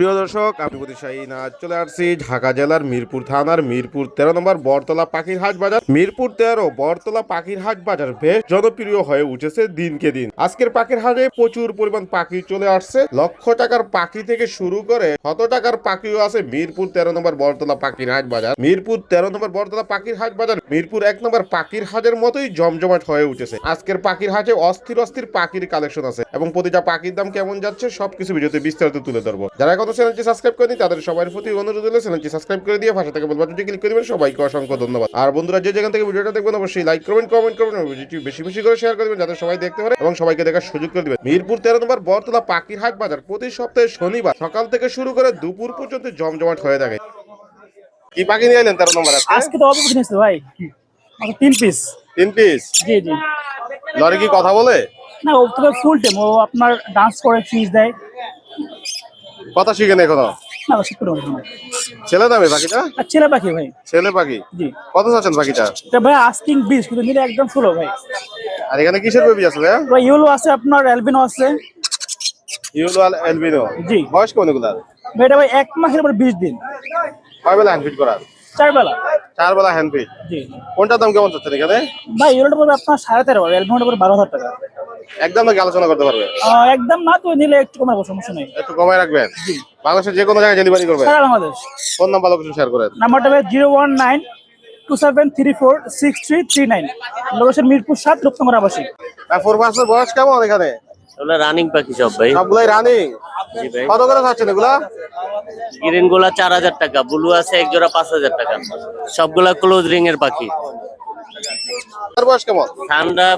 প্রিয় দর্শক, আমি প্রতিশাহী নাচ চলে আসছি ঢাকা জেলার মিরপুর থানার মিরপুর তেরো নম্বর বরতলা পাখির হাট বাজার। মিরপুর তেরো বরতলা পাখির হাট বাজার বেশ জনপ্রিয় হয়ে উঠেছে দিনকে দিন। আজকের পাখির হাটে প্রচুর পরিমাণ পাখি চলে আসছে। লক্ষ টাকার পাখি থেকে শুরু করে শত টাকার পাখিও আছে মিরপুর তেরো নম্বর বরতলা পাখির হাট বাজার। মিরপুর তেরো নম্বর বরতলা পাখির হাট বাজার, মিরপুর এক নম্বর পাখির হাটের মতোই জমজমাট হয়ে উঠেছে। আজকের পাখির হাটে অস্থির অস্থির পাখির কালেকশন আছে এবং প্রতিটা পাখির দাম কেমন যাচ্ছে সবকিছু ভিডিওতে বিস্তারিত তুলে ধরবো। যারা এখন চ্যানেলটি সাবস্ক্রাইব করেনি তাদের সবার প্রতি অনুরোধ হলো চ্যানেলটি সাবস্ক্রাইব করে দিয়ে ভাষা থেকে বলব ক্লিক করে দিবেন সবাইকে অসংখ্য ধন্যবাদ। আর বন্ধুরা যে যেখান থেকে ভিডিওটা দেখবেন অবশ্যই লাইক করবেন কমেন্ট করবেন ভিডিওটি বেশি বেশি করে শেয়ার করে দিবেন যাতে সবাই দেখতে পারে এবং সবাইকে দেখার সুযোগ করে দিবেন। মিরপুর তেরো নম্বর বরতলা পাখির হাট বাজার প্রতি সপ্তাহে শনিবার সকাল থেকে শুরু করে দুপুর পর্যন্ত জমজমাট হয়ে থাকে। কি পাখি নিয়ে এলেন তেরো নম্বর আজকে? তো অল্প কিনেছিল ভাই। তিন পিস তিন পিস জি জি। লরি কি কথা বলে? না ও তবে ফুল টাইম ও আপনার ডান্স করে ফিজ দেয়। কথা শিখেন এখনও। ছেলে দামে পাখিটা ছেলে পাখি ভাই। ছেলে পাখি? জি। কত চাচ্ছেন পাখিটা ভাই আস্কিং বিশ কিন্তু নিলে একদম ফুল ভাই। আর এখানে কিসের বেবি আছে ভাইয়া? ভাই ইউলো আছে আপনার অ্যালবিনো আছে। ইউলো আর এলবিনো জি। বয়স কোন এটা ভাই এক মাসের পর বিশ দিন। কয় বেলা হ্যান্ড ফিট করার? চার বেলা চার বেলা হ্যান্ড ফিট জি। কোনটার দাম কেমন চাচ্ছেন এখানে? ভাই ইউলোটা পড়বে আপনার সাড়ে তেরো অ্যালবিনোটা পড়বে বারো হাজার টাকা। একদম নাকি আলোচনা করতে পারবে? একদম না তো নিলে একটু কমাবো সমস্যা নেই। একটু কমায় রাখবেন? বাংলাদেশের যে কোনো জায়গায় ডেলিভারি করবে সারা Bangladesh. Phone number location share করেন নাম্বারটা ভাই zero one nine two seven three four six three three nine. Location Mirpur সাত রূপনগর আবাসিক। ফোর মাসের বয়স কেমন এখানে? ওগুলো রানিং পাখি সব ভাই। সবগুলাই রানিং জি ভাই। কত করে চাচ্ছেন এগুলা? গ্রিন গোলা চার হাজার টাকা ব্লু আছে এক জোড়া পাঁচ হাজার টাকা। সবগুলা ক্লোজ রিং এর পাখি। তার বয়স কেমন? ঠান্ডা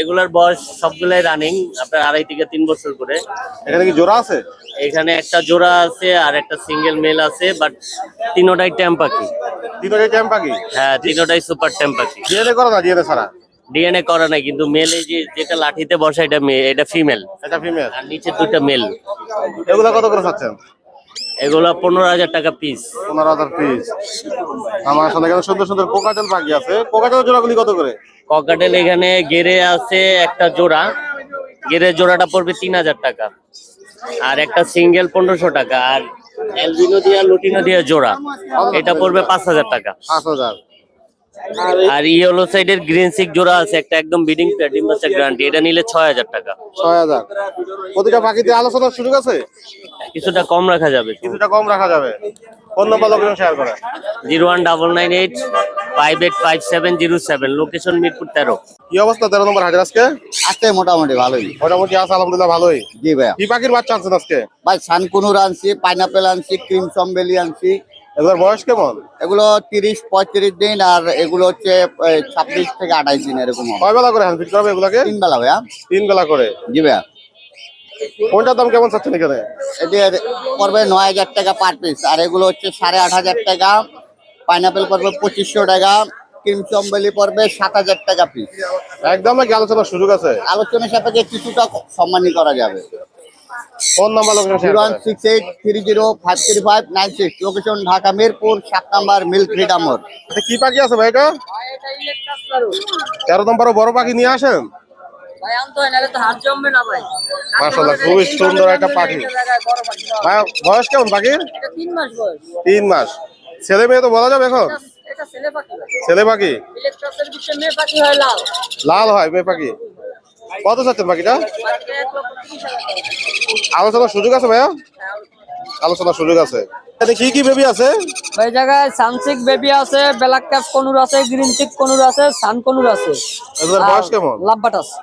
এগুলার বয়স সবগুলাই রানিং আপনার আড়াই থেকে তিন বছর করে। এখানে কি জোড়া আছে? এখানে একটা জোড়া আছে আর একটা সিঙ্গেল মেল আছে বাট তিনোটাই ট্যাম পাখি তিনটাই পাখি হ্যাঁ তিনোটাই সুপার ট্যাম পাখি ডিএনএ করে না ডিএনএ ছাড়া? ডিএনএ করা নাই কিন্তু মেল এই যে যেটা লাঠিতে বসা এটা এটা ফিমেল এটা ফিমেল আর নিচে দুইটা মেল এগুলা কত করে চাচ্ছেন? এগুলা পনেরো হাজার টাকা পিস পনেরো হাজার পিস আমার সাথে সুন্দর সুন্দর কোকাটেল পাখি আছে। কোকাটেল জোড়াগুলি কত করে? ককাটেল এখানে গেরে আছে একটা জোড়া। গেরে জোড়াটা পড়বে তিন হাজার টাকা। আর একটা সিঙ্গেল পনেরোশো টাকা। আর এলবিনো দিয়া লুটিনো দিয়া জোড়া এটা পড়বে পাঁচ হাজার টাকা। পাঁচ হাজার। আর ইয়েলো সাইডের গ্রিন সিক জোড়া আছে একটা একদম বিডিং ডিম বাচ্চা গ্যারান্টি এটা নিলে ছয় হাজার টাকা। ছয় হাজার। প্রতিটা পাখিতে আলোচনার সুযোগ আছে? কিছুটা কম রাখা যাবে। কিছুটা কম রাখা যাবে। ফোন নাম্বার লোকেশন শেয়ার করেন। Zero one double nine eight five eight five seven zero seven location Mirpur তেরো। কি অবস্থা? তেরো নম্বর হাজার আজকে? আছে মোটামুটি ভালোই। মোটামুটি আছে আলহামদুলিল্লাহ ভালোই। জি ভাইয়া। কি পাখির বাচ্চা আনছেন আজকে? ভাই সানকুনুর আনছি পাইনাপেল আনছি ক্রিম চম্বেলি আনছি। এগুলোর বয়স কেমন? এগুলো তিরিশ পঁয়ত্রিশ দিন আর এগুলো হচ্ছে ছাব্বিশ থেকে আঠাইশ দিন এরকম হবে। কয় বেলা করে হ্যান্ড ফিট করবে এগুলাকে? তিন বেলা ভাইয়া। তিন বেলা করে? জি ভাইয়া। কোনটার দাম কেমন চাচ্ছেন এখানে? এদের পড়বে নয় হাজার টাকা পার পিস আর এগুলো হচ্ছে সাড়ে আট হাজার টাকা পাইনাপেল পড়বে পঁচিশশো টাকা পড়বে সাত হাজার টাকা পিস একদম নাকি আলোচনার সুযোগ আছে? আলোচনা সাপেক্ষে কিছুটা করা যাবে। Phone number location one six eight three zero five three five nine six location Dhaka Mirpur সাত নাম্বার ফ্রিডাম কি পাখি আছে ভাই এটা? তেরো নম্বর বড় পাখি নিয়ে আসেন? ভাই আনতে নাহলে তো হাত জমবে না ভাই। মাশাআল্লাহ খুবই সুন্দর একটা পাখি। বয়স কেমন পাখির? তিন মাস বয়স। তিন মাস। ছেলে মেয়ে তো বলা যাবে এখন? ছেলে পাখি হয় লাল। লাল হয় মেয়ে পাখি। কত চাচ্ছেন পাখিটা? টাকা। আলোচনার সুযোগ আছে ভাইয়া? আলোচনার সুযোগ আছে। এখানে কি কি বেবি আছে? ভাই জায়গায় সানসিক বেবি আছে ব্ল্যাক ক্যাপ কনুর আছে গ্রিন চিক কনুর আছে সান কনুর আছে। বয়স কেমন? লাভবাট আছে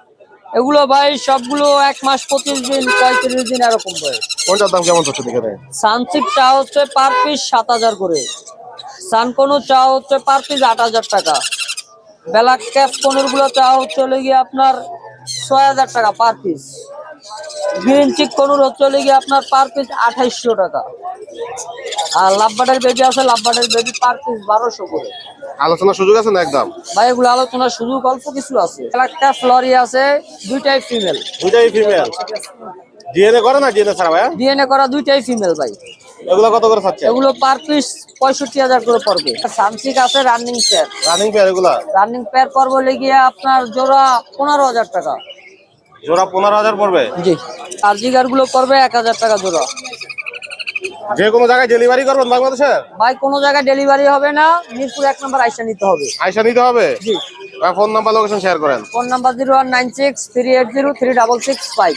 এগুলো ভাই সবগুলো এক মাস পঁচিশ দিন পঁয়ত্রিশ দিন এরকম ভাই কোনটার দাম কেমন চাচ্ছেন এখানে সানসিপ চা হচ্ছে পার পিস সাত হাজার করে। সানকোনো চা হচ্ছে পার পিস আট হাজার টাকা। বেলা ক্যাপ কনুরগুলো চা হচ্ছে হলে গিয়ে আপনার ছয় হাজার টাকা per piece green cheek conure হলে গিয়ে আপনার পার পিস আঠাইশশো টাকা। আর লাভবাটের বেবি আছে লাভবাটের বেবি পার পিস বারোশো করে। আলোচনার সুযোগ আছে না একদম? ভাই এগুলো আলোচনা শুধু অল্প কিছু আছে। একটা ফ্লরি আছে দুইটাই ফিমেল দুইটাই ফিমেল ডিএনএ করে না ডিএনএ ছাড়া ভাইয়া? ডিএনএ করা দুইটাই ফিমেল ভাই। এগুলো কত করে চাচ্ছে এগুলো পার পিস পঁয়ষট্টি হাজার করে পড়বে। সানসিক আছে রানিং প্যার রানিং পেয়ার এগুলা? রানিং প্যার পড়বে লেগে আপনার জোড়া পনেরো হাজার টাকা। জোড়া পনেরো হাজার পড়বে? জি। আর জিগারগুলো পড়বে এক হাজার টাকা জোড়া। যে কোনো জায়গায় ডেলিভারি করবেন বাংলাদেশে? ভাই কোনো জায়গায় ডেলিভারি হবে না। মিরপুর এক নম্বর আইসা নিতে হবে। আইসা নিতে হবে? জি। ফোন নাম্বার লোকেশন শেয়ার করেন। Phone number zero one nine six three eight zero three double six five.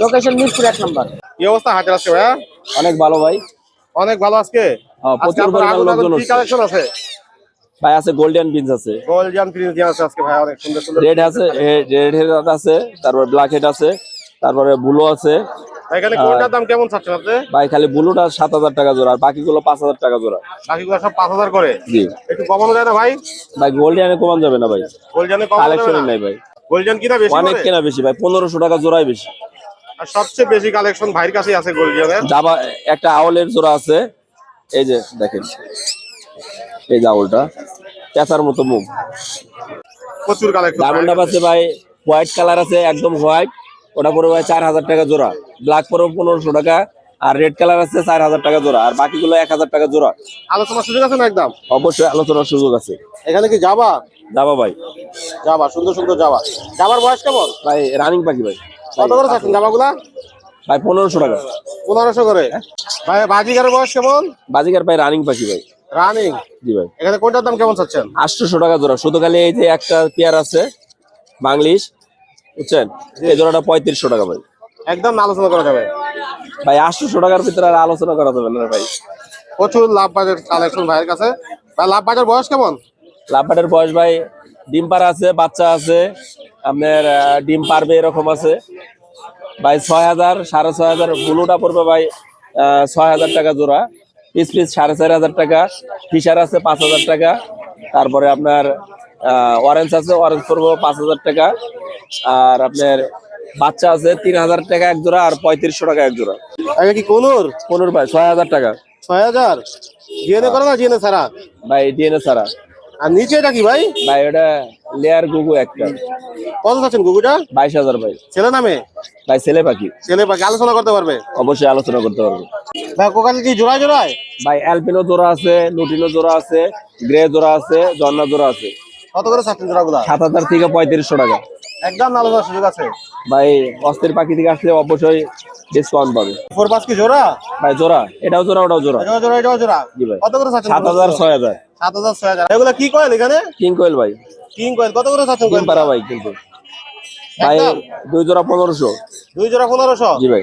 Location Mirpur এক নম্বর। কি অবস্থা হাজার আজকে ভাইয়া? অনেক ভালো ভাই। অনেক ভালো আজকে? হ্যাঁ, প্রচুর পরিমাণ লোকজন কালেকশন আছে? ভাই আছে গোল্ডেন বিনস আছে। দিয়ে আছে আজকে ভাই অনেক সুন্দর সুন্দর রেড আছে রেড হেড আছে তারপর ব্ল্যাক হেড আছে তারপরে ব্লু আছে। এখানে কোনটার দাম কেমন চাচ্ছেন আপনি? ভাই খালি ব্লুটা সাত হাজার টাকা জোড়া আর বাকিগুলো পাঁচ হাজার টাকা জোড়া। বাকিগুলো সব পাঁচ হাজার করে? জি। একটু কমানো যায় না ভাই। ভাই গোল্ডেনে কমান যাবে না ভাই। কমানো নাই ভাই। গোল্ডিয়ান কিনা বেশি অনেক করে? কেনা বেশি ভাই পনেরোশো টাকা জোড়াই বেশি। আর সবচেয়ে বেশি কালেকশন ভাইয়ের কাছেই আছে জাবা একটা আউলের জোড়া আছে। এই যে দেখেন। এই যে আউলটা পেঁচার মতো মুখ। প্রচুর কালেকশন ডায়মন্ড আছে ভাই হোয়াইট কালার আছে একদম হোয়াইট ওটা পড়বে ভাই চার হাজার টাকা জোড়া। ব্ল্যাক পড়বে পনেরোশো টাকা আর রেড কালার আছে চার হাজার টাকা জোড়া। আর বাকিগুলো এক হাজার টাকা জোড়া। আলোচনার সুযোগ আছে না একদম? অবশ্যই আলোচনার সুযোগ আছে। এখানে কি যাবা যাবা ভাই। যাবা সুন্দর সুন্দর যাবা যাবার বয়স কেমন? ভাই রানিং পাখি ভাই। কত করে চাচ্ছেন জামাগুলা ভাই পনেরোশো টাকা। পনেরোশো করে। ভাই বাজিগারের বয়স কেমন? বাজিকার ভাই রানিং পাখি ভাই। রানিং জি ভাই। এখানে কোনটার দাম কেমন চাচ্ছেন? আটশোশো টাকা জোড়া। শুধু খালি এই যে একটা পেয়ার আছে বাংলিশ বুঝছেন? এই জোড়াটা পঁয়ত্রিশশো টাকা ভাই। একদম আলোচনা করা যাবে। ভাই আটশোশো টাকার ভিতরে আর আলোচনা করা যাবে না ভাই। প্রচুর লাভ বাজার কালেকশন ভাইয়ের কাছে। ভাই লাভ বাজার বয়স কেমন? লাভবাটের বয়স ভাই ডিম পাড়া আছে বাচ্চা আছে আপনার ডিম পারবে এরকম আছে। ভাই ছয় হাজার সাড়ে ছয় হাজার ব্লুটা পড়বে ভাই ছয় হাজার টাকা জোড়া। পিস পিস সাড়ে চার হাজার টাকা ফিশার আছে পাঁচ হাজার টাকা তারপরে আপনার অরেঞ্জ আছে অরেঞ্জ পড়বে পাঁচ হাজার টাকা আর আপনার বাচ্চা আছে তিন হাজার টাকা এক জোড়া আর পঁয়ত্রিশশো টাকা এক জোড়া। আগে কি কোনোর? পনেরো ভাই ছয় হাজার টাকা। ছয় হাজার? ডিএনএ করে না জিএনএ ছাড়া? ভাই ডিএনএ ছাড়া। আর নিচে এটা কি ভাই? ভাই ওটা লেয়ার গুগু একটা। কত চাচ্ছেন গুগুটা বাইশ হাজার ভাই। ছেলে নামে? ভাই ছেলে পাখি। ছেলে পাখি আলোচনা করতে পারবে? অবশ্যই আলোচনা করতে পারবে। ভাই কোকালে কি জোড়ায় জোড়ায়? ভাই অ্যালপিনো জোড়া আছে লুটিনো জোড়া আছে গ্রে জোড়া আছে জন্না জোড়া আছে। কত করে চাচ্ছেন জোড়াগুলা? সাত হাজার থেকে পঁয়ত্রিশশো টাকা। একদম আলোচনার সুযোগ আছে। ভাই অস্থির পাখি থেকে আসলে অবশ্যই ডিসকাউন্ট পাবে। ফোর পাঁচ কি জোড়া? ভাই জোড়া। এটাও জোড়া ওটাও জোড়া। জোড়া এটাও জোড়া। জি ভাই। কত করে চাচ্ছেন সাত হাজার ছয় হাজার। সাত হাজার ছয় হাজার। এগুলা কি কয়েল এখানে? কিং কয়েল ভাই। কিং কয়েল কত করে চাচ্ছেন কিং পারা ভাই কিন্তু। ভাই দুই জোড়া পনেরোশো। দুই জোড়া পনেরোশো? জি ভাই।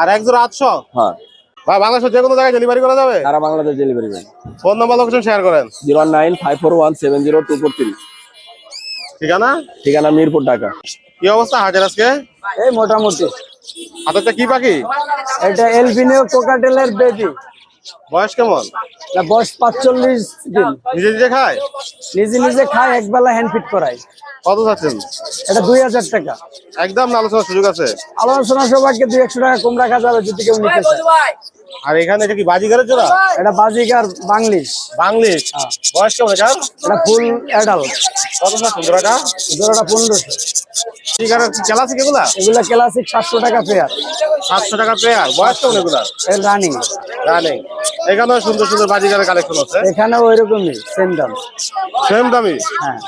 আর এক জোড়া আটশো? হ্যাঁ। ভাই বাংলাদেশের যে কোনো জায়গায় ডেলিভারি করা যাবে? সারা বাংলাদেশ ডেলিভারি ভাই ফোন নাম্বার লোকেশন শেয়ার করেন। Zero nine five four one seven zero two four three ঠিকানা? ঠিকানা মিরপুর ঢাকা। কি অবস্থা হাজার আজকে? এই মোটামুটি। হাতেরটা কি পাখি? এটা এলবিনিও কোকাটেলের বেবি বয়স কেমন? বয়স পাঁচচল্লিশ দিন। নিজে নিজে খায়? নিজে নিজে খায় একবেলা হ্যান্ড ফিট করায়। কত চাচ্ছেন? এটা দুই হাজার টাকা। একদম আলোচনার সুযোগ আছে? আলোচনা সবাইকে দুই একশো টাকা কম রাখা যাবে যদি কেউ নিতে আর এখানে এটা কি বাজিগারের জোড়া? এটা বাজিকার বাংলিশ। বাংলিশ। বয়স কেমন এটা এটা ফুল অ্যাডাল্ট কত চাচ্ছেন জোড়াটা? জোড়াটা পনেরোশো। এগুলা? এগুলা ক্লাসিক সাতশো টাকা পেয়ার সাতশো টাকা পেয়ার বয়স কেমন এগুলা রানিং জানে এখানেও সুন্দর সুন্দর বাজিগারের কালেকশন আছে। এখানেও ওই রকমই সেম দাম। সেম দামি হ্যাঁ।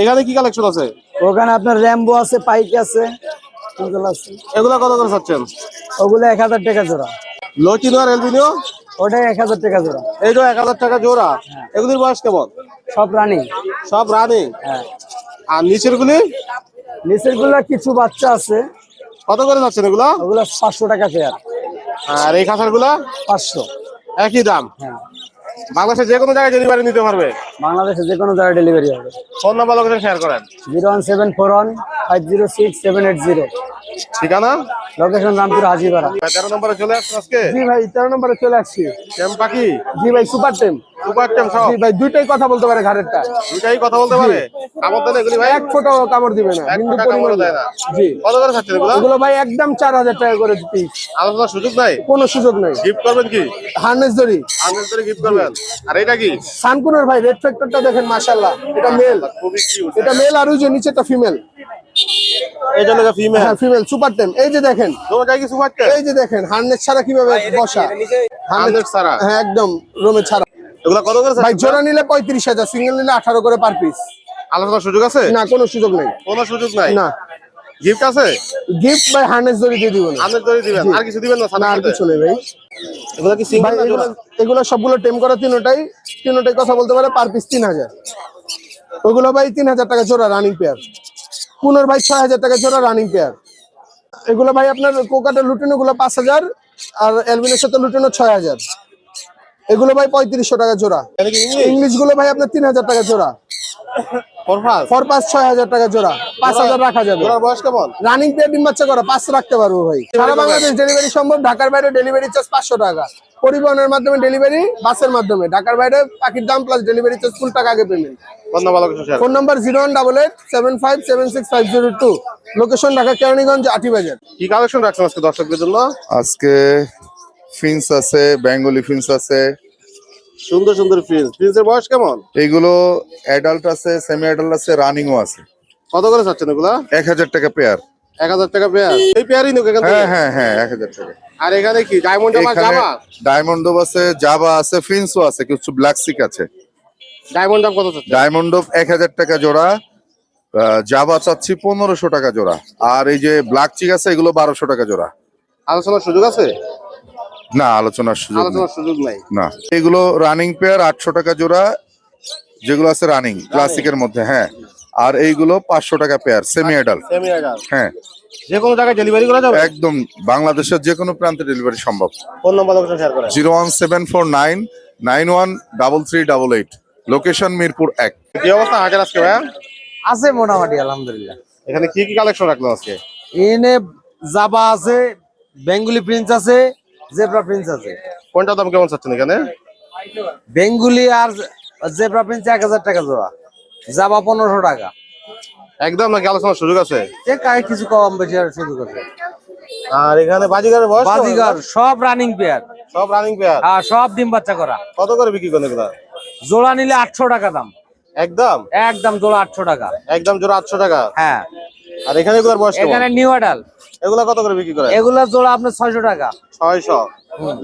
এখানে কি কালেকশন আছে? ওখানে আপনার র্যাম্বো আছে পাইক আছে এগুলো আছে। এগুলা কত করে চাচ্ছেন? ওগুলো এক হাজার টাকা জোড়া। লটিনো আর এলবিনিও ওটাই এক হাজার টাকা জোড়া। এই তো এক হাজার টাকা জোড়া। এগুলির বয়স কেমন? সব রানিং। সব রানি? হ্যাঁ। আর নিচের গুলি নিচেরগুলো কিছু বাচ্চা আছে। কত করে যাচ্ছেন এগুলো? ওগুলো পাঁচশো টাকা পেয়ার আর এই খাঁচারগুলা পাঁচশো। একই দাম? হ্যাঁ। বাংলাদেশের যে কোনো জায়গায় ডেলিভারি নিতে পারবে? বাংলাদেশে যে কোনো জায়গায় ডেলিভারি হবে। ফোন নাম্বার লোকেশন শেয়ার করেন। Zero one seven four one five zero six seven eight zero. ঠিকানা? লোকেশন রামপুর হাজিপাড়া। তেরো নম্বরে চলে আসছে আজকে? জি ভাই তেরো নম্বরে চলে আসছি। টেম পাখি জি ভাই সুপার টেম জি ভাই দুইটাই কথা বলতে পারে ঘাড়েরটা। দুইটাই কথা বলতে পারে? কামড় দেন এগুলি ভাই? এক ফোটাও কামড় দিবে না এক হিন্দু টাকা কামড় পরিমাণ। দেয় না। জি। কত করে খাচ্ছেন এগুলো? এগুলো ভাই একদম চার হাজার টাকা করে পিস আলোচনার সুযোগ নাই? কোনো সুযোগ নাই। গিফট করবেন কি? হার্নেস দড়ি করে গিফট করবেন। আর এটা কি? সানকুনের ভাই রেড ফ্যাক্টরটা দেখেন মাশাআল্লাহ। এটা মেল খুবই কিউট এটা মেল আর ওই যে নিচেটা ফিমেল এই জন্য ফিমেল হ্যাঁ ফিমেল সুপার টেম। এই যে দেখেন। তোমার কি সুপার টেম? এই যে দেখেন হার্নেস ছাড়া কীভাবে বসা? সারা হ্যাঁ একদম রোমে ছাড়া। এগুলো কত করে ভাই জোড়া নিলে পঁয়ত্রিশ হাজার সিঙ্গেল নিলে আঠারো করে পার পিস আলোচনার সুযোগ আছে? না কোনো সুযোগ নেই। কোনো সুযোগ নাই? না। গিফট আছে? গিফট ভাই হার্নেস দড়ি দিয়ে দিব না। আমের দড়ি দিবেন? আর কিছু দিবেন না আর কিছু নেই ভাই। এগুলো কি সিঙ্গেল না জোড়া এগুলো সবগুলো টেম করা তিনোটাই। তিনোটাই কথা বলতে পারে পার পিস তিন হাজার। ওইগুলো ভাই তিন হাজার টাকা জোড়া রানিং পেয়ার পুনর ভাই ছয় হাজার টাকা জোড়া রানিং পেয়ার এগুলো ভাই আপনার কোকাটের লুটিনো গুলো পাঁচ হাজার আর এলবিনের সাথে লুটিনো ছয় হাজার। এগুলো ভাই পঁয়ত্রিশশো টাকা জোড়া। ইংলিশগুলো ভাই আপনার তিন হাজার টাকা জোড়া। ফরফাস ফর পাঁচ ছয় হাজার টাকা জোড়া। পাঁচ হাজার রাখা যাবে। জোড়ার বয়স কেমন? রানিং পেয়ার ডিম বাচ্চা করা পাঁচ রাখতে পারব ভাই। সারা বাংলাদেশ ডেলিভারি সম্ভব ঢাকার বাইরে ডেলিভারি চার্জ পাঁচশো টাকা। পরিবহনের মাধ্যমে ডেলিভারি বাসের মাধ্যমে। ঢাকার বাইরে পাখির দাম প্লাস ডেলিভারি চার্জ ফুল টাকা আগে payment phone number zero one double eight seven five seven six five zero two location Dhaka Keraniganj Atibazar কি কালেকশন রাখছেন আজকে দর্শকদের জন্য? আজকে ফিন্স আছে বেঙ্গলি ফিন্স আছে। সুন্দর সুন্দর প্রিন্স প্রিন্সের বয়স কেমন? এগুলো অ্যাডাল্ট আছে সেমি অ্যাডাল্ট আছে রানিংও আছে। কত করে চাচ্ছেন এগুলা? এক হাজার টাকা পেয়ার এক হাজার টাকা পেয়ার এই পেয়ারই নোক এখান থেকে? হ্যাঁ হ্যাঁ হ্যাঁ এক হাজার টাকা। আর এখানে কি ডায়মন্ড এখানে জামা ডায়মন্ড আছে জাবা আছে ফিন্সও আছে কিছু ব্ল্যাক সিক আছে। ডায়মন্ড দাম কত চাচ্ছেন? ডায়মন্ড এক হাজার টাকা জোড়া জাবা চাচ্ছি পনেরোশো টাকা জোড়া। আর এই যে ব্ল্যাক চিক আছে এগুলো বারোশো টাকা জোড়া। আলোচনার সুযোগ আছে? না আলোচনার সুযোগ আলোচনার সুযোগ নাই। না। এগুলো রানিং পেয়ার আটশো টাকা জোড়া যেগুলো আছে রানিং ক্লাসিকের মধ্যে হ্যাঁ। আর এইগুলো পাঁচশো টাকা পেয়ার সেমি অ্যাডাল্ট সেমি হ্যাঁ। যে কোনো জায়গায় ডেলিভারি করা যাবে? একদম বাংলাদেশের যে কোনো প্রান্তে ডেলিভারি সম্ভব। ফোন নাম্বার লোকেশন শেয়ার করেন। Zero one seven four nine nine one double three double eight. Location Mirpur এক। কি অবস্থা হাজার আজকে ভাইয়া? আছে মোটামুটি আলহামদুলিল্লাহ। এখানে কি কি কালেকশন রাখল আজকে? এনে জাবা আছে বেঙ্গুলি প্রিন্স আছে জেব্রা প্রিন্স আছে। কোনটা দাম কেমন চাচ্ছেন এখানে? বেঙ্গুলি আর জেব্রা প্রিন্স এক হাজার টাকা জোড়া। জাবা পনেরোশো টাকা। একদম নাকি আলোচনার সুযোগ আছে? কিছু কম বেশি আর সুযোগ আছে। আর এখানে বাজিগারের বয়স? বাজিগার সব রানিং পেয়ার সব রানিং পেয়ার আর সব ডিম বাচ্চা করা। কত করে বিক্রি করেন এগুলা? জোড়া নিলে আটশো টাকা দাম। একদম? একদম জোড়া আটশো টাকা। একদম জোড়া আটশো টাকা? হ্যাঁ। আর এখানে এগুলার বয়স এখানে নিউ আডাল এগুলা কত করে বিক্রি করে এগুলা জোড়া আপনার ছয়শো টাকা। ছয়শো।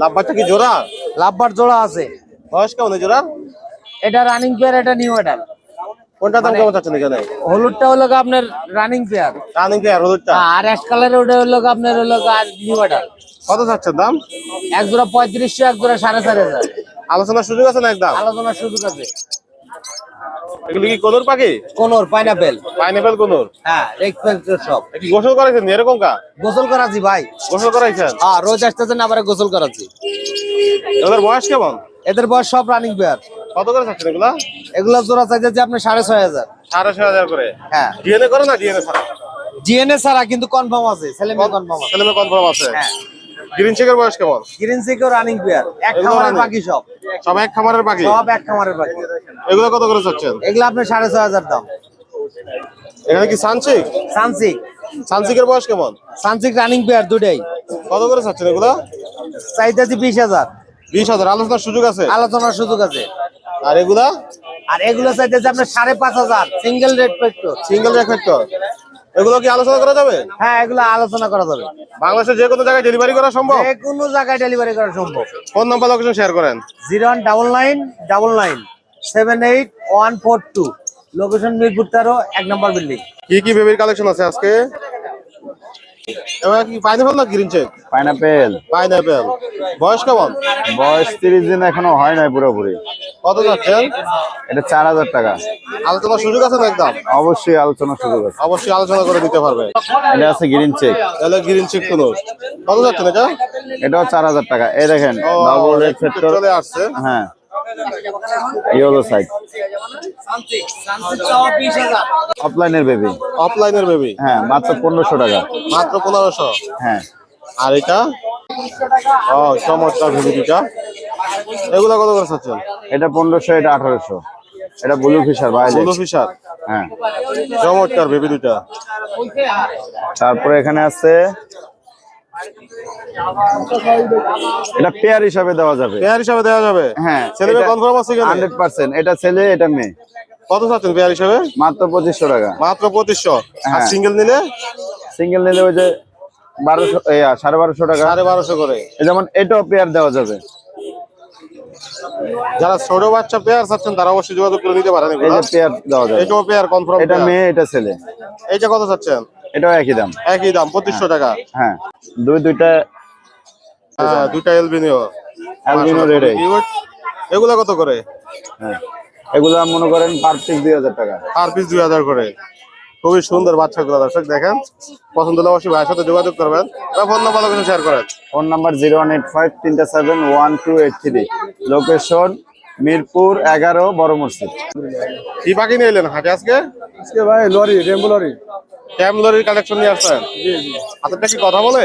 লাভ বাচ্চা কি জোড়া? লাভবার জোড়া আছে। বয়স কেমন জোড়া? এটা রানিং পেয়ার এটা নিউ কোনটা দাম কেমন চাচ্ছেন এখানে? হলুদটা হলো আপনার রানিং পেয়ার রানিং পেয়ার হলুদটা? আর কালারের ওটা হলো আপনার হলো আর নিউ কত চাচ্ছেন দাম? এক জোড়া পঁয়ত্রিশশো এক জোড়া সাড়ে চার হাজার। আলোচনার সুযোগ আছে না একদম? আলোচনার সুযোগ আছে। এগুলি কি কোনোর পাখি? কোনোর পাইনাপেল পাইনাপেল কোনোর হ্যাঁ এক্সপেন্সিভ সব। কি গোসল করাইছেন? এরকম কা? গোসল করাচ্ছি ভাই। গোসল করাইছেন? হ্যাঁ রোজ আসতেছেন আবার গোসল করাচ্ছি। এগুলোর বয়স কেমন? এদের বয়স সব রানিং পেয়ার কত করে চাচ্ছেন এগুলা? এগুলো জোড়া চাইছে আপনার সাড়ে ছয় হাজার। সাড়ে ছয় হাজার করে? হ্যাঁ। ডিএনএ করে না ডিএনএ ছাড়া? জিএনএ ছাড়া কিন্তু কনফার্ম আছে ছেলে মেয়ে কনফার্ম আছে। ছেলে কনফার্ম আছে? হ্যাঁ। গ্রিন চেকের বয়স কেমন? গ্রিন সিকেও রানিং পেয়ার এক খামারের? পাখি সব। সব এক খামারের পাখি সব এক খামারের পাখি এগুলো কত করে চাচ্ছেন? এগুলো আপনার সাড়ে ছয় হাজার দাম। এখানে কি সানচিক সানসিক। সানচিকের বয়স কেমন? সানসিক রানিং পেয়ার দুটাই। কত করে চাচ্ছেন এগুলো? চাইতেছি বিশ হাজার। বিশ হাজার। আলোচনার সুযোগ আছে? আলোচনার সুযোগ আছে। আর এগুলা? আর এগুলো চাইতেছে আপনার সাড়ে পাঁচ হাজার। সিঙ্গেল রেট পেট্রো সিঙ্গেল রেফেক্টর এগুলো কি আলোচনা করা যাবে? হ্যাঁ এগুলো আলোচনা করা যাবে। বাংলাদেশের যে কোনো জায়গায় ডেলিভারি করা সম্ভব? যে কোনো জায়গায় ডেলিভারি করা সম্ভব। ফোন নাম্বার লোকেশন শেয়ার করেন। Zero one double nine double nine seven eight one four two. Location Mirpur তেরো এক নম্বর বিল্ডিং কি কি বেবির কালেকশন আছে আজকে? এবার কি পাইনাপেল না গ্রিন চেক পাইনাপেল পাইনাপেল বয়স কেমন? বয়স তিরিশ দিন এখনও হয় নাই পুরোপুরি। কত যাচ্ছেন এটা চার হাজার টাকা। আলোচনার সুযোগ আছে একদম? অবশ্যই আলোচনার সুযোগ আছে। অবশ্যই আলোচনা করে দিতে পারবে। এটা আছে গ্রিন চেক তাহলে গ্রিন চেক কোন। কত যাচ্ছেন এটা? এটাও চার হাজার টাকা। এই দেখেন ডাবল রেড ফ্যাক্টর চলে আসছে। হ্যাঁ। ইয়েলো সাইড অফলাইনের বেবি অফলাইনের বেবি হ্যাঁ মাত্র পনেরোশো টাকা। মাত্র পনেরোশো? হ্যাঁ। আর এটা? ও চমৎকার বেবি দুটা এগুলা কত করে চাচ্ছেন? এটা পনেরোশো এটা আঠারোশো। এটা ব্লু ফিশার বাইরে ব্লু ফিশার হ্যাঁ। চমৎকার বেবি দুটা তারপরে এখানে আছে এটা পেয়ার হিসাবে দেওয়া যাবে। পেয়ার হিসাবে দেওয়া যাবে? হ্যাঁ ছেলে কনফার্ম আছে হান্ড্রেড পার্সেন্ট এটা ছেলে এটা মেয়ে। কত চাচ্ছেন পেয়ার হিসাবে? মাত্র পঁচিশশো টাকা। মাত্র পঁচিশশো। আর হ্যাঁ। সিঙ্গেল নিলে? সিঙ্গেল নিলে ওই যে বারোশো এই, আ, সাড়ে বারোশো টাকা। সাড়ে বারোশো করে। এই যেমন এটাও পেয়ার দেওয়া যাবে। যারা ছোট বাচ্চা পেয়ার চাচ্ছেন তারা অবশ্যই যোগাযোগ করে নিতে পারেন এই যে পেয়ার দেওয়া যাবে। এটাও পেয়ার কনফার্ম এটা মেয়ে এটা ছেলে। এইটা কত চাচ্ছেন? এটাও একই দাম। একই দাম পঁচিশশো টাকা। হ্যাঁ। দুই দুইটা হ্যাঁ দুইটা এলবিনিও অ্যালবিনো রেড এগুলা কত করে? হ্যাঁ। এগুলা মনে করেন পার পিস দুই হাজার টাকা। পার পিস দুই হাজার করে। খুবই সুন্দর বাচ্চাগুলো দর্শক দেখেন। পছন্দ হলে অবশ্যই ভাইয়ের সাথে যোগাযোগ করবেন বা ফোন নাম্বার লোকেশন শেয়ার করেন। Phone number zero one eight five তিনটা seven one two eight three. Location Mirpur এগারো বড় মসজিদ। কি পাখি নিয়ে এলেন হাটে আজকে? আজকে ভাই লরি রেম্বো লরি। ক্যাম লরির কালেকশন নিয়ে আসছেন? হাতেরটা কি কথা বলে?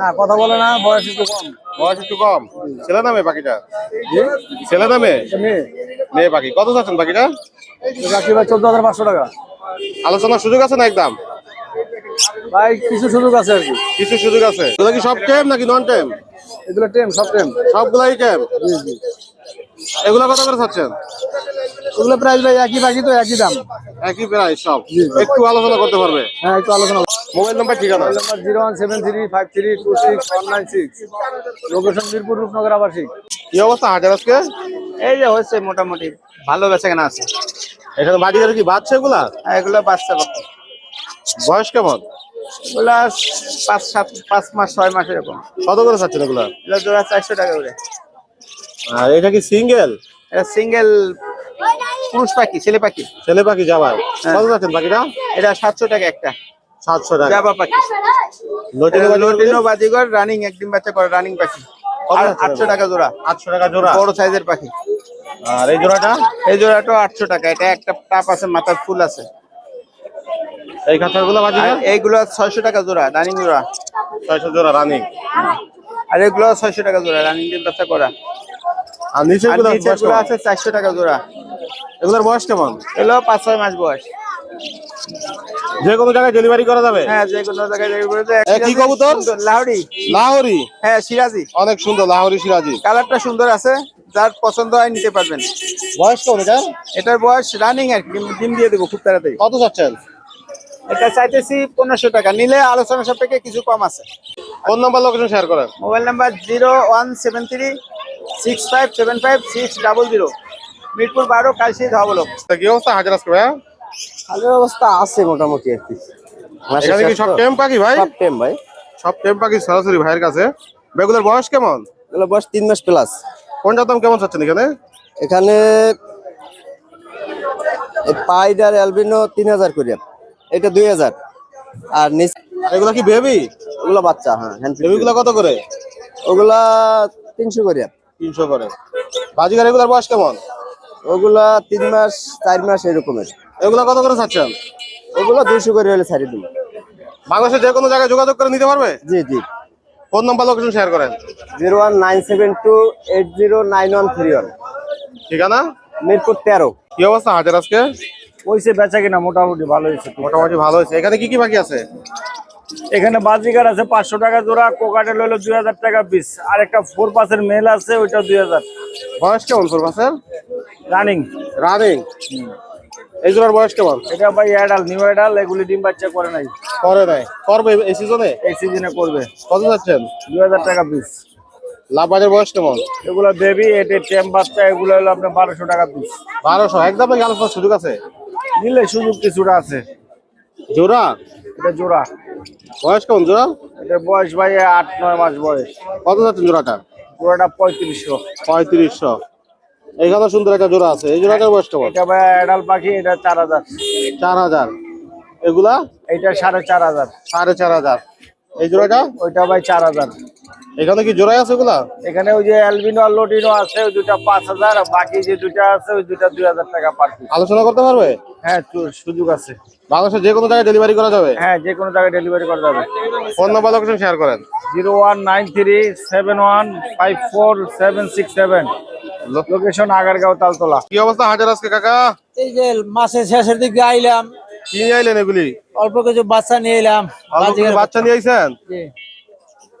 না কথা বলে না বয়স একটু কম। বয়স একটু কম। ছেলে নামে পাখিটা ছেলে নামে? মেয়ে। পাখি কত চাচ্ছেন পাখিটা রাখি ভাই চোদ্দ হাজার পাঁচশো টাকা। আলোচনার সুযোগ আছে না একদম? ভাই কিছু সুযোগ আছে আর কি। কিছু সুযোগ আছে। এগুলো কি সব টেম নাকি নন টেম এগুলো টেম সব টেম সবগুলাই টেম এগুলো কত করে চাচ্ছেন? ওগুলো প্রাইস ভাই একই বাকি তো একই দাম। একই প্রাইস সব। একটু আলোচনা করতে পারবে? হ্যাঁ একটু আলোচনা মোবাইল নাম্বার ঠিকানা? Number zero one seven three five three two six one nine six location Mirpur Rupnagar আবাসিক। কি অবস্থা হাটের আজকে? এই যে হচ্ছে মোটামুটি ভালো বেচা কেনা আছে। এখানে বাড়িতে কি বাচ্চা এগুলা? এগুলো বাচ্চা। বয়স কেমন? এগুলা পাঁচ সাত পাঁচ মাস ছয় মাস এরকম। কত করে চাচ্ছেন এগুলা? এগুলো জোড়া চারশো টাকা করে। আর এটা কি সিঙ্গেল? এটা সিঙ্গেল পুরুষ পাখি ছেলে পাখি। ছেলে পাখি যাবার কত চাচ্ছেন পাখিটা? এটা সাতশো টাকা একটা। সাতশো টাকা। জাবা পাখি। লটিনো বাজিগর রানিং একদিন বাচ্চা করে রানিং পাখি। আটশো টাকা জোড়া। আটশো টাকা জোড়া। বড় সাইজের পাখি। আর এই জোড়াটা? এই জোড়াটা আটশো টাকা। এটা একটা টাপ আছে মাথার ফুল আছে। এই খাঁচারগুলো বাজি আর এইগুলো ছয়শো টাকা জোড়া রানিং জোড়া। ছয়শো জোড়া রানিং আর এগুলো ছয়শো টাকা জোড়া রানিং দিন বাচ্চা করা। আর নিচে গুলো আছে চারশো টাকা জোড়া। এগুলোর বয়স কেমন? এগুলো পাঁচ ছয় মাস বয়স। যে কোনো জায়গায় ডেলিভারি করা যাবে? হ্যাঁ যে কোনো জায়গায় কি কবুতর? লাহড়ি লাহোরি। হ্যাঁ সিরাজি। অনেক সুন্দর লাহোরি সিরাজি। কালারটা সুন্দর আছে যার পছন্দ হয় নিতে পারবেন। বয়স কেমন এটা? এটার বয়স রানিং আর কি ডিম দিয়ে দেবো খুব তাড়াতাড়ি। কত চাচ্ছেন? এটা চাইতেছি পনেরোশো টাকা নিলে আলোচনা সাপেক্ষে কিছু কম আছে। ফোন নাম্বার লোকেশন শেয়ার করেন। Mobile number zero one seven three six five seven five six double zero. Mirpur বারো কালসি ধাবলক। কি অবস্থা? হাজার আজকে ভাইয়া? ভালো অবস্থা আছে মোটামুটি আর কি। এখানে কি সব টেম পাখি ভাই? সব টেম ভাই। সব টেম পাখি সরাসরি ভাইয়ের কাছে। বেগুলোর বয়স কেমন? এগুলো বয়স তিন মাস প্লাস কোনটা দাম কেমন চাচ্ছেন এখানে? এখানে পাইডার অ্যালবিনো তিন হাজার করে। এটা দুই হাজার। আর নিচ এগুলো কি বেবি ওগুলো বাচ্চা হ্যাঁ হ্যান্ড বেবিগুলো কত করে? ওগুলা তিনশো করে। তিনশো করে। বাজিগার এগুলোর বয়স কেমন? ওগুলা তিন মাস চার মাস এরকমের। এগুলা কত করে চাচ্ছেন ওগুলো দুইশো করে হলে ছাড়ি দিন বাংলাদেশের যে কোনো জায়গায় যোগাযোগ করে নিতে পারবে? জি জি। ফোন নাম্বার লোকেশন শেয়ার করেন। Zero one nine seven two eight zero nine one three one. ঠিকানা? মিরপুর তেরো। কি অবস্থা হাজার আজকে? ওইসে বেচা কিনা মোটামুটি ভালো হয়েছে। মোটামুটি ভালো হয়েছে। এখানে কি কি বাকি আছে? এখানে বাজিকার আছে পাঁচশো টাকা জোড়া কোকাটেল হলো দুই হাজার টাকা পিস আর একটা ফোর পাসের মেল আছে ওইটা দুই হাজার। বয়স কেমন তোর মাসের রানিং রানিং এই জোড়ার বয়স কেমন? এটা ভাই অ্যাডাল নিউ অ্যাডাল এগুলি ডিম বাচ্চা করে নাই। করে নাই। করবে এই সিজনে এই সিজনে করবে। কত যাচ্ছেন? দুই হাজার টাকা পিস লাভ বাজার বয়স কেমন? এগুলো বেবি এটা টেম বাচ্চা এগুলো হলো আপনার বারোশো টাকা পিস বারোশো? একদম আলোচনার সুযোগ আছে? নিলে সুযোগ কিছুটা আছে। জোড়া? এটা জোড়া। বয়স কেমন জোড়া? এটার বয়স ভাই আট নয় মাস বয়স। কত যাচ্ছেন জোড়াটা? জোড়াটা পঁয়ত্রিশশো। পঁয়ত্রিশশো। এইখানে সুন্দর একটা জোড়া আছে। এই জোড়াটার বয়স কেমন? এটা ভাই অ্যাডাল পাখি এটা চার হাজার। চার হাজার। এগুলা? এটা সাড়ে চার হাজার। সাড়ে চার হাজার। এই জোড়াটা? ওইটা ভাই চার হাজার। এখানে কি জোড়াই আছে ওগুলা এখানে ওই যে অ্যালবিনো আর লোটিনো আছে ওই দুটা পাঁচ হাজার আর বাকি যে দুটা আছে ওই দুটা দুই হাজার টাকা পার আলোচনা করতে পারবে? হ্যাঁ সুযোগ আছে। বাংলাদেশের যে কোনো জায়গায় ডেলিভারি করা যাবে? হ্যাঁ যে কোনো জায়গায় ডেলিভারি করা যাবে। ফোন নাম্বার লোকেশন শেয়ার করেন। Zero one nine three seven one five four seven six seven. Location Agargaon Taltala. কি অবস্থা হাজার আজকে কাকা? এই যে মাসের শেষের দিকে আইলাম। কি নিয়ে আইলেন এগুলি? অল্প কিছু বাচ্চা নিয়ে এলাম। বাচ্চা নিয়ে আইছেন?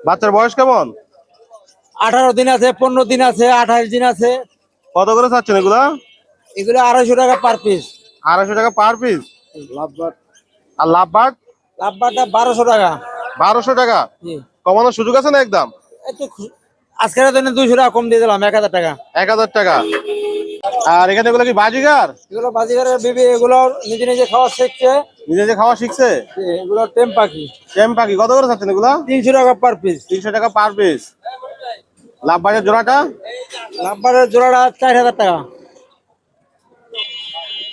বাচ্চার বয়স কেমন? আঠারো দিন আছে পনেরো দিন আছে আঠাশ দিন আছে। কত করে চাচ্ছেন এগুলা? এগুলো আড়াইশো টাকা পার পিস আড়াইশো টাকা পার পিস আর বারোশো টাকা। বারোশো টাকা? কমানোর সুযোগ আছে না একদম একটু আজকের জন্য দুইশো টাকা কম দিয়ে দিলাম এক হাজার টাকা। এক হাজার টাকা। আর এখানে এগুলো কি বাজিগার? এগুলো বাজিগারের বেবি এগুলো নিজে নিজে খাওয়া শিখছে। নিজে নিজে খাওয়া শিখছে? এগুলো টেম পাখি। টেম পাখি। কত করে চাচ্ছেন এগুলো? তিনশো টাকা পার পিস তিনশো টাকা পার পিস লাভ বাজার জোড়াটা? লাভবারের জোড়াটা চার হাজার টাকা।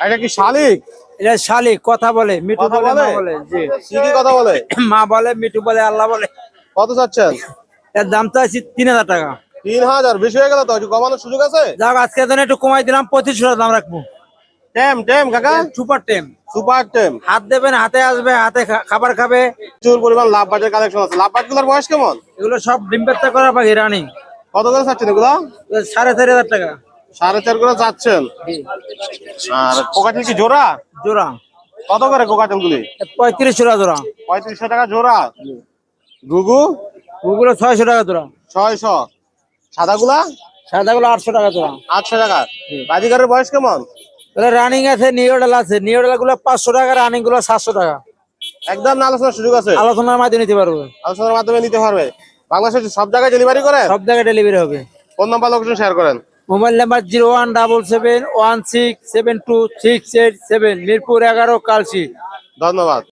এটা কি শালিক? এটা শালিক কথা বলে মিঠু বলে মা বলে? জি। কি কথা বলে? মা বলে মিঠু বলে আল্লাহ বলে। কত চাচ্ছেন? এর দাম তো আছে তিন হাজার টাকা। তিন হাজার বেশি হয়ে গেল তো? একটু কমানোর সুযোগ আছে? যাক আজকে জন্য একটু কমাই দিলাম পঁচিশশো টাকা দাম রাখব। টেম টেম কাকা? সুপার টেম। সুপার টেম। হাত দেবেন হাতে আসবে হাতে খাবার খাবে। প্রচুর পরিমাণ লাভ বাজার কালেকশন আছে। লাভ বাজার বয়স কেমন? এগুলো সব ডিম পেত্তা করা পাখি রানিং কত করে চাচ্ছেন এগুলো সাড়ে চারি হাজার টাকা। সাড়ে চার করে আর কোকাটেল কি জোড়া? জোড়া। কত করে কোকাটেল গুলি পঁয়ত্রিশশো টাকা জোড়া। পঁয়ত্রিশশো টাকা জোড়া? ঘুঘু? ওগুলো ছয়শো টাকা জোড়া। ছয়শো। সাদাগুলা? সাদাগুলো আটশো টাকা জোড়া। আটশো টাকা। বাজিগারের বয়স কেমন? রানিং আছে নিউডাল আছে। নিউডালগুলো পাঁচশো টাকা রানিংগুলো সাতশো টাকা। একদম না আলোচনার সুযোগ আছে? আলোচনার মাধ্যমে নিতে পারবে। আলোচনার মাধ্যমে নিতে পারবে। বাংলাদেশের সব জায়গায় ডেলিভারি করে? সব জায়গায় ডেলিভারি হবে। ফোন নাম্বার লোকেশন শেয়ার করেন। Mobile number zero one double seven one six seven two six eight seven Mirpur এগারো কালসি ধন্যবাদ।